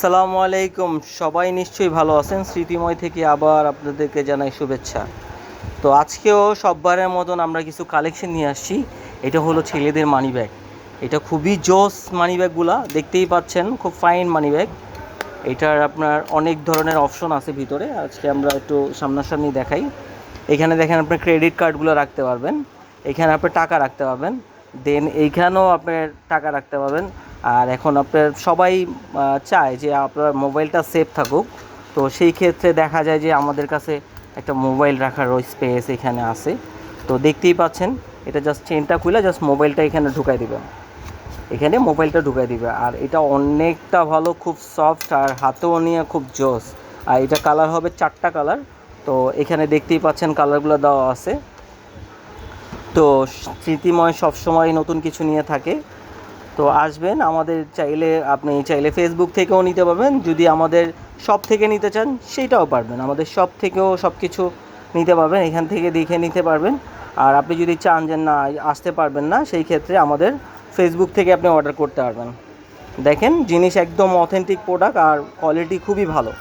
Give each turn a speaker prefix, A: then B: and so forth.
A: আসসালামু আলাইকুম। সবাই নিশ্চয়ই ভালো আছেন? স্মৃতিময় থেকে আবার আপনাদেরকে জানাই শুভেচ্ছা। তো আজকেও সববারের মতন আমরা কিছু কালেকশন নিয়ে আসছি। এটা হলো ছেলেদের মানি ব্যাগ এটা খুবই জোস মানি ব্যাগগুলা দেখতেই পাচ্ছেন, খুব ফাইন মানি ব্যাগ এটার আপনার অনেক ধরনের অপশন আছে ভিতরে। আজকে আমরা একটু সামনাসামনি দেখাই। এখানে দেখেন আপনি ক্রেডিট কার্ডগুলো রাখতে পারবেন। এখানে আপনি টাকা রাখতে পারবেন। দেন এইখানেও আপনার টাকা রাখতে পারবেন। আর এখন আপনার সবাই চায় যে আপনার মোবাইলটা সেফ থাকুক। তো সেই ক্ষেত্রে দেখা যায় যে আমাদের কাছে একটা মোবাইল রাখার ওই স্পেস এখানে আছে। তো দেখতেই পাচ্ছেন, এটা জাস্ট চেনটা খুলে জাস্ট মোবাইলটা এখানে ঢুকাই দিবেন এখানে মোবাইলটা ঢুকাই দিবে। আর এটা অনেকটা ভালো, খুব সফট আর হাতেও নিয়ে খুব জোস। আর এটা কালার হবে চারটা কালার তো এখানে দেখতেই পাচ্ছেন কালারগুলো দেওয়া আছে। তো স্মৃতিময় সবসময় নতুন কিছু নিয়ে থাকে। তো আসবেন, আমাদের চাইলে আপনি চাইলে ফেসবুক থেকেও নিতে পারবেন, যদি আমাদের শপ থেকে নিতে চান সেইটাও পারবেন, আমাদের শপ থেকেও সব কিছু নিতে পারবেন, এখান থেকে দেখে নিতে পারবেন, আর আপনি যদি চান যে না, আসতে পারবেন না, সেই ক্ষেত্রে আমাদের ফেসবুক থেকে আপনি অর্ডার করতে পারবেন। দেখেন, জিনিস একদম অথেন্টিক প্রোডাক্ট আর কোয়ালিটি খুবই ভালো।